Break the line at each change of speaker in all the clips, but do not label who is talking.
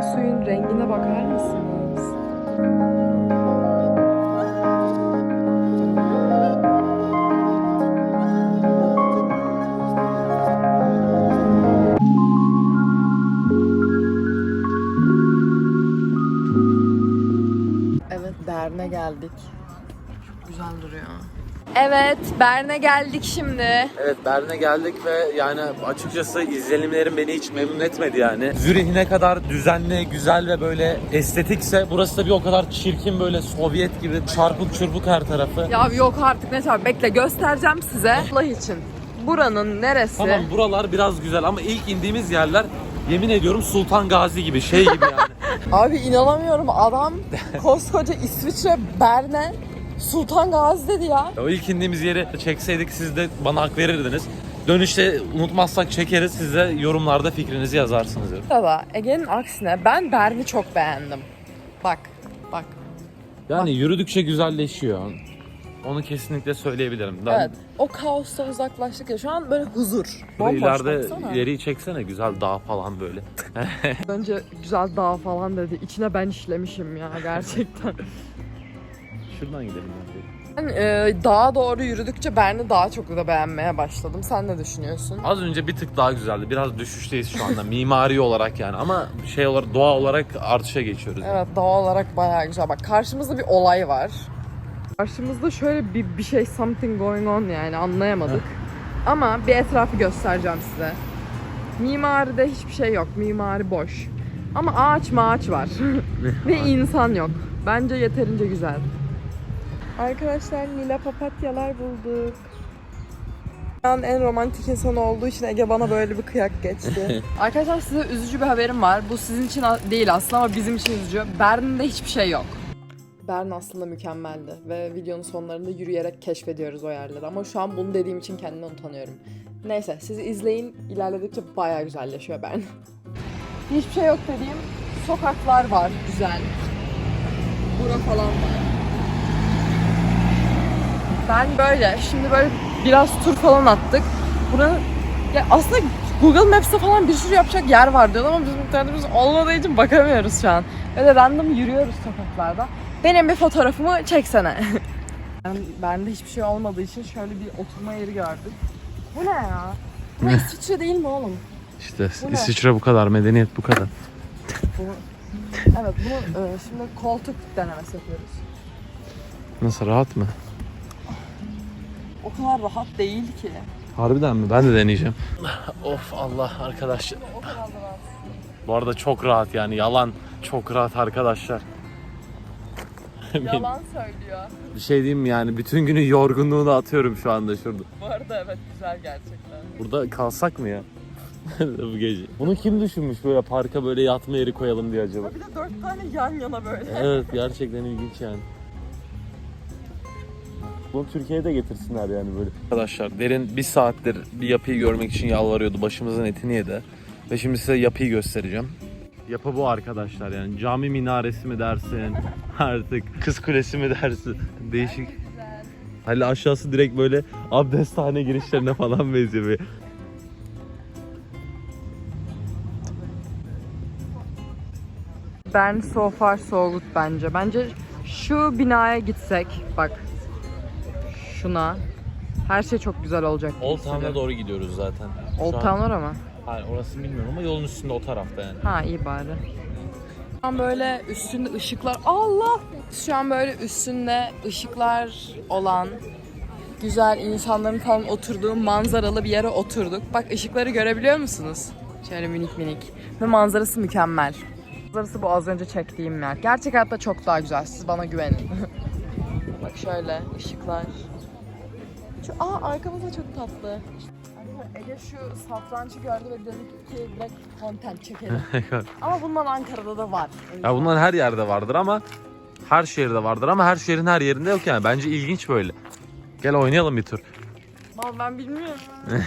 akan suyun rengine bakar mısınız? Evet, Bern'e geldik. Evet, Bern'e geldik şimdi.
Evet Berlin'e geldik ve yani açıkçası izlenimlerim beni hiç memnun etmedi yani. Zürih ne kadar düzenli, güzel ve böyle estetikse burası da bir o kadar çirkin böyle Sovyet gibi çarpık çırpık her tarafı.
Ya yok artık ne çabuk. Bekle göstereceğim size. Allah için. Buranın neresi?
Tamam buralar biraz güzel ama ilk indiğimiz yerler yemin ediyorum Sultan Gazi gibi şey gibi yani.
Abi inanamıyorum adam koskoca İsviçre Berne Sultan Gazi dedi ya.
o ilk indiğimiz yeri çekseydik siz de bana hak verirdiniz. Dönüşte unutmazsak çekeriz siz de yorumlarda fikrinizi yazarsınız.
Baba Ege'nin aksine ben Bern'i çok beğendim. Bak bak.
Yani yürüdükçe güzelleşiyor. Onu kesinlikle söyleyebilirim. Ben
Evet. O kaostan uzaklaştık ya. Şu an böyle huzur. Bomboş
ileride
baksana.
yeri çeksene güzel dağ falan böyle.
Önce güzel dağ falan dedi. İçine ben işlemişim ya gerçekten.
Şuradan gidelim bence.
ben e, dağa doğru yürüdükçe Bern'i daha çok da beğenmeye başladım. Sen ne düşünüyorsun?
Az önce bir tık daha güzeldi. Biraz düşüşteyiz şu anda mimari olarak yani ama şey olarak doğa olarak artışa geçiyoruz.
Evet doğa olarak bayağı güzel. Bak karşımızda bir olay var. Karşımızda şöyle bir, bir şey something going on yani anlayamadık. Ama bir etrafı göstereceğim size. Mimaride hiçbir şey yok. Mimari boş. Ama ağaç mağaç var. Ve insan yok. Bence yeterince güzel. Arkadaşlar lila papatyalar bulduk. Ben en romantik insan olduğu için Ege bana böyle bir kıyak geçti. Arkadaşlar size üzücü bir haberim var. Bu sizin için değil aslında ama bizim için üzücü. Berlin'de hiçbir şey yok. Bern aslında mükemmeldi ve videonun sonlarında yürüyerek keşfediyoruz o yerleri. Ama şu an bunu dediğim için kendimden utanıyorum. Neyse siz izleyin. İlerledikçe bayağı güzelleşiyor Bern. Hiçbir şey yok dediğim sokaklar var güzel. Bura falan var. Ben böyle, şimdi böyle biraz tur falan attık. Buranın, ya aslında Google Maps'te falan bir sürü yapacak yer var diyorlar ama bizim internetimiz olmadığı için bakamıyoruz şu an. Öyle random yürüyoruz sokaklarda. Benim bir fotoğrafımı çeksene. ben, bende hiçbir şey olmadığı için şöyle bir oturma yeri gördük. Bu ne ya? Bu İsviçre değil mi oğlum?
İşte
Bu ne?
İsviçre bu kadar, medeniyet bu kadar.
Evet bunu e, şimdi koltuk denemesi yapıyoruz.
Nasıl rahat mı?
O kadar rahat değil ki.
Harbiden mi? Ben de deneyeceğim. of Allah arkadaşlar. Bu arada çok rahat yani yalan çok rahat arkadaşlar.
Yalan söylüyor.
Bir şey diyeyim mi yani bütün günün yorgunluğunu atıyorum şu anda şurada.
Bu arada evet güzel gerçekten.
Burada kalsak mı ya? bu gece. Bunu kim düşünmüş böyle parka böyle yatma yeri koyalım diye acaba?
Bir de dört tane yan yana böyle.
Evet gerçekten ilginç yani. Bunu Türkiye'de getirsinler yani böyle. Arkadaşlar derin bir saattir bir yapıyı görmek için yalvarıyordu. Başımızın etini yedi. Ve şimdi size yapıyı göstereceğim. Yapı bu arkadaşlar yani cami minaresi mi dersin artık kız kulesi mi dersin değişik. Hani aşağısı direkt böyle abdesthane girişlerine falan benziyor. Böyle.
Ben so far so good bence. Bence şu binaya gitsek bak şuna her şey çok güzel olacak. gibi
Old Town'a
hissediyorum.
doğru gidiyoruz zaten. Şu
Old
an-
Town orası mı?
Hayır orasını bilmiyorum ama yolun üstünde o tarafta yani.
Ha iyi bari. Şu an böyle üstünde ışıklar Allah! Şu an böyle üstünde ışıklar olan güzel insanların falan oturduğu manzaralı bir yere oturduk. Bak ışıkları görebiliyor musunuz? Şöyle minik minik. Ve manzarası mükemmel. Manzarası bu az önce çektiğim yer. Gerçek hayatta çok daha güzel. Siz bana güvenin. Bak şöyle ışıklar. Şu, aa arkamız da çok tatlı. Ege şu satrançı gördü ve dedi ki direkt content çekelim. Ama bundan Ankara'da da var.
Ya bunlar her yerde vardır ama her şehirde vardır ama her şehrin her yerinde yok yani. Bence ilginç böyle. Gel oynayalım bir tur.
Vallahi ben bilmiyorum.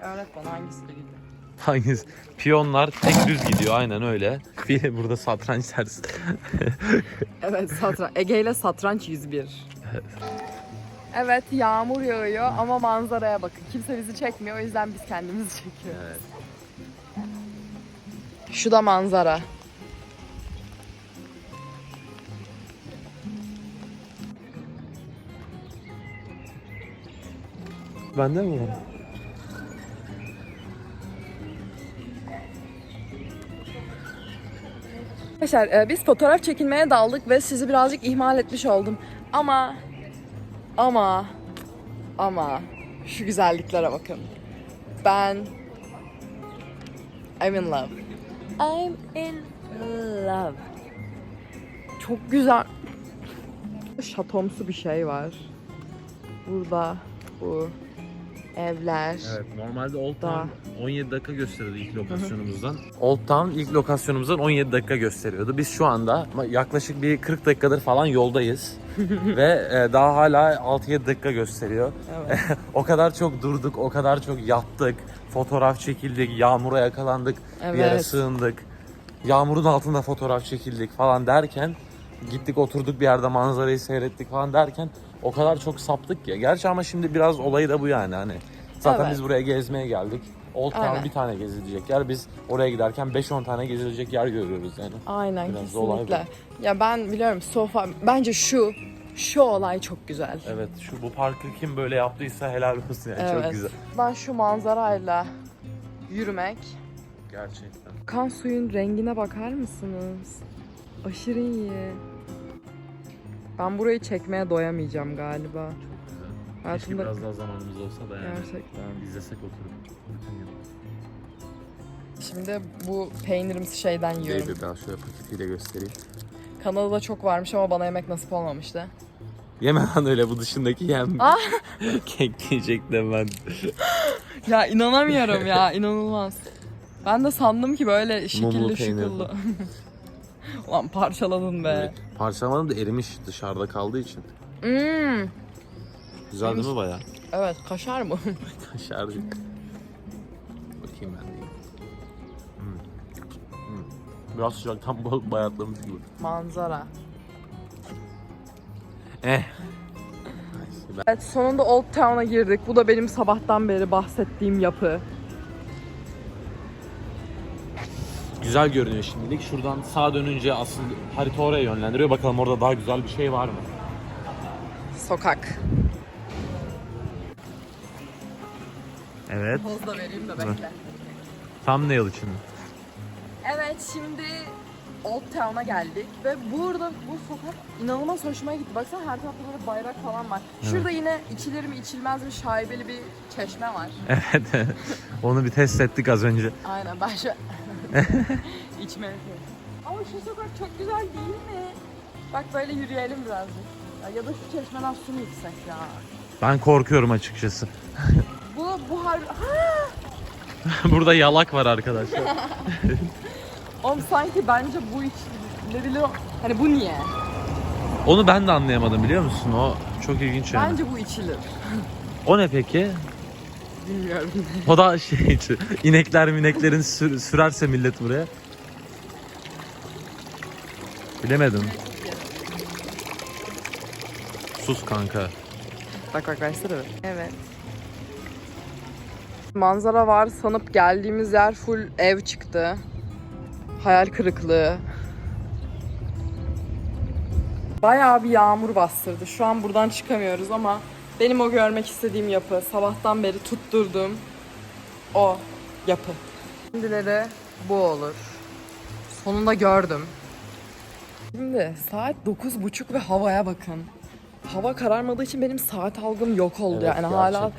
Öğret bana hangisi bildi.
Hangisi? Piyonlar tek düz gidiyor aynen öyle. Bir burada satranç dersi.
Evet satranç. Ege ile satranç 101. Evet Evet yağmur yağıyor ama manzaraya bakın. Kimse bizi çekmiyor o yüzden biz kendimizi çekiyoruz.
Evet.
Şu da manzara.
Bende mi var?
Arkadaşlar e, biz fotoğraf çekilmeye daldık ve sizi birazcık ihmal etmiş oldum. Ama ama ama şu güzelliklere bakın. Ben I'm in love. I'm in love. Çok güzel. Şatomsu bir şey var. Burada bu evler.
Evet normalde Old
Daha.
Town 17 dakika gösteriyordu ilk lokasyonumuzdan. Old Town ilk lokasyonumuzdan 17 dakika gösteriyordu. Biz şu anda yaklaşık bir 40 dakikadır falan yoldayız. Ve e, daha hala 6-7 dakika gösteriyor.
Evet.
o kadar çok durduk, o kadar çok yattık, fotoğraf çekildik, yağmura yakalandık, bir yere
Evet.
sığındık. Yağmurun altında fotoğraf çekildik falan derken gittik oturduk bir yerde manzarayı seyrettik falan derken o kadar çok saptık ki. Gerçi ama şimdi biraz olayı da bu yani hani. Zaten
Evet.
biz buraya gezmeye geldik. Old Town
Aynen.
bir tane gezilecek yer. Biz oraya giderken 5-10 tane gezilecek yer görüyoruz yani.
Aynen
Biraz da olay
kesinlikle. Ya ben biliyorum sofa bence şu şu olay çok güzel.
Evet şu bu parkı kim böyle yaptıysa helal olsun yani çok
Evet.
güzel.
Ben şu manzarayla yürümek.
Gerçekten.
Kan suyun rengine bakar mısınız? Aşırı iyi. Ben burayı çekmeye doyamayacağım galiba.
Güzel. Keşke
Hayatımda
biraz daha zamanımız olsa da yani.
gerçekten.
İzlesek oturup. bütün gün.
Şimdi bu peynirimsi şeyden yiyorum.
Baby ben şöyle paketiyle göstereyim.
Kanada'da çok varmış ama bana yemek nasip olmamıştı.
Yeme lan öyle bu dışındaki yem.
Ah!
Kek yiyecektim ben.
Ya inanamıyorum ya inanılmaz. Ben de sandım ki böyle
Mumlu
şekilli
peynir.
şıkıllı. Ulan parçaladın be.
Parçalamadım da erimiş dışarıda kaldığı için.
Hmm.
Güzel değil mi baya?
Evet kaşar mı?
Kaşarcık. Bakayım ben de. Hmm. Hmm. Biraz sıcaktan ba- bayatlamış gibi.
Manzara.
Eh.
Evet sonunda Old Town'a girdik. Bu da benim sabahtan beri bahsettiğim yapı.
Güzel görünüyor şimdilik. Şuradan sağa dönünce asıl harita oraya yönlendiriyor. Bakalım orada daha güzel bir şey var mı?
Sokak.
Evet.
Poz da vereyim de bekle.
Thumbnail için.
Evet şimdi Old Town'a geldik ve burada bu sokak inanılmaz hoşuma gitti. Baksana her tarafta böyle bayrak falan var. Şurada yine içilir mi içilmez mi şaibeli bir çeşme var.
Evet. Onu bir test ettik az önce.
Aynen ben şu içme. Ama şu sokak çok güzel değil mi? Bak böyle yürüyelim birazcık. Ya, ya da şu çeşmeden su mu içsek ya?
Ben korkuyorum açıkçası.
Bu bu har... Ha!
Burada yalak var arkadaşlar.
Oğlum sanki bence bu iç... Ne bileyim hani bu niye?
Onu ben de anlayamadım biliyor musun? O çok ilginç yani.
Bence bu içilir.
O ne peki?
Bilmiyorum.
O da şey inekler mineklerin sür- sürerse millet buraya. Bilemedim. Sus kanka.
Bak bak versene bir. Evet. Manzara var sanıp geldiğimiz yer full ev çıktı. Hayal kırıklığı. Bayağı bir yağmur bastırdı. Şu an buradan çıkamıyoruz ama benim o görmek istediğim yapı, sabahtan beri tutturdum o yapı. Şimdileri bu olur. Sonunda gördüm. Şimdi saat 9.30 ve havaya bakın. Hava kararmadığı için benim saat algım yok oldu yani hala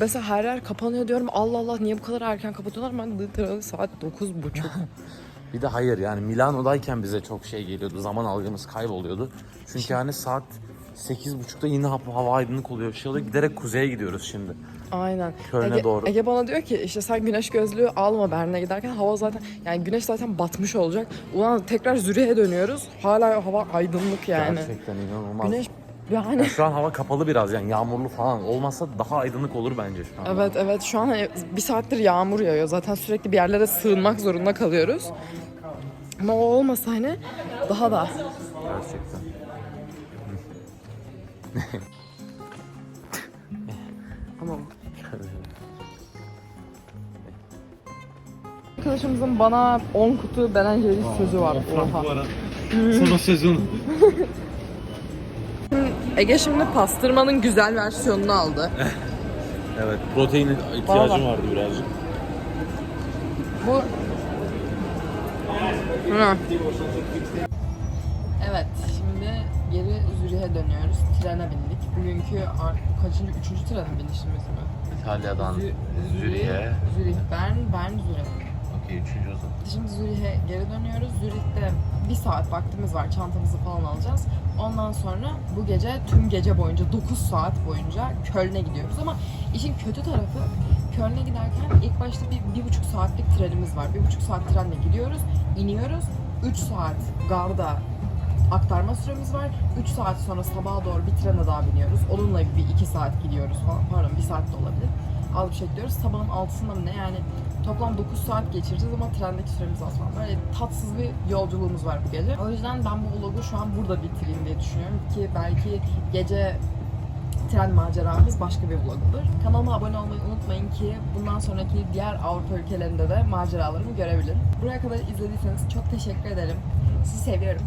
mesela her yer kapanıyor diyorum Allah Allah niye bu kadar erken kapatıyorlar ben literal saat 9.30
Bir de hayır yani Milano'dayken bize çok şey geliyordu. Zaman algımız kayboluyordu. Çünkü yani saat 8.30'da yine hava aydınlık oluyor. Bir şey oluyor. Giderek kuzeye gidiyoruz şimdi.
Aynen.
Köln'e
Ege,
doğru.
Ege bana diyor ki işte sen güneş gözlüğü alma Berlin'e giderken hava zaten yani güneş zaten batmış olacak. Ulan tekrar Zürih'e dönüyoruz. Hala hava aydınlık yani.
Gerçekten inanılmaz.
Güneş yani
Şu an hava kapalı biraz yani yağmurlu falan. Olmazsa daha aydınlık olur bence şu an.
Evet evet şu an hani bir saattir yağmur yağıyor. Zaten sürekli bir yerlere sığınmak zorunda kalıyoruz. Ama o olmasa hani daha da.
Gerçekten.
Tamam. Arkadaşımızın bana 10 kutu Ben Jerry's sözü var. Oha.
Sana sözün.
Ege şimdi pastırmanın güzel versiyonunu aldı.
Evet. Protein ihtiyacım vardı birazcık.
Bu Hı. Evet, şimdi geri Zürih'e dönüyoruz. Trene bindik. Bugünkü artık kaçıncı, üçüncü trene binişimiz mi?
İtalya'dan
Zü-
Zürih'e.
Zürih, Bern, Bern, Zürih.
Okey üçüncü o zaman.
Şimdi Zürih'e geri dönüyoruz. Zürih'te bir saat vaktimiz var. Çantamızı falan alacağız. Ondan sonra bu gece tüm gece boyunca 9 saat boyunca Köln'e gidiyoruz. Ama işin kötü tarafı Köln'e giderken ilk başta bir, bir buçuk saatlik trenimiz var. Bir buçuk saat trenle gidiyoruz, iniyoruz. 3 saat garda aktarma süremiz var. 3 saat sonra sabaha doğru bir trene daha biniyoruz. Onunla bir 2 saat gidiyoruz falan. Pardon 1 saat de olabilir. Alıp şey. Sabahın 6'sında mı ne yani toplam 9 saat geçireceğiz ama trendeki süremiz az falan. Böyle tatsız bir yolculuğumuz var bu gece. O yüzden ben bu vlogu şu an burada bitireyim diye düşünüyorum ki belki gece tren maceramız başka bir vlog olur. Kanalıma abone olmayı unutmayın ki bundan sonraki diğer Avrupa ülkelerinde de maceralarımı görebilin. Buraya kadar izlediyseniz çok teşekkür ederim. Sizi seviyorum.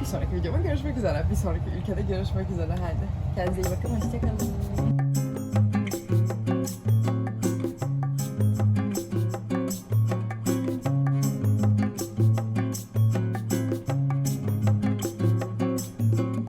Bir sonraki videoma görüşmek üzere. Bir sonraki ülkede görüşmek üzere. Hadi. Kendinize iyi bakın. Hoşçakalın.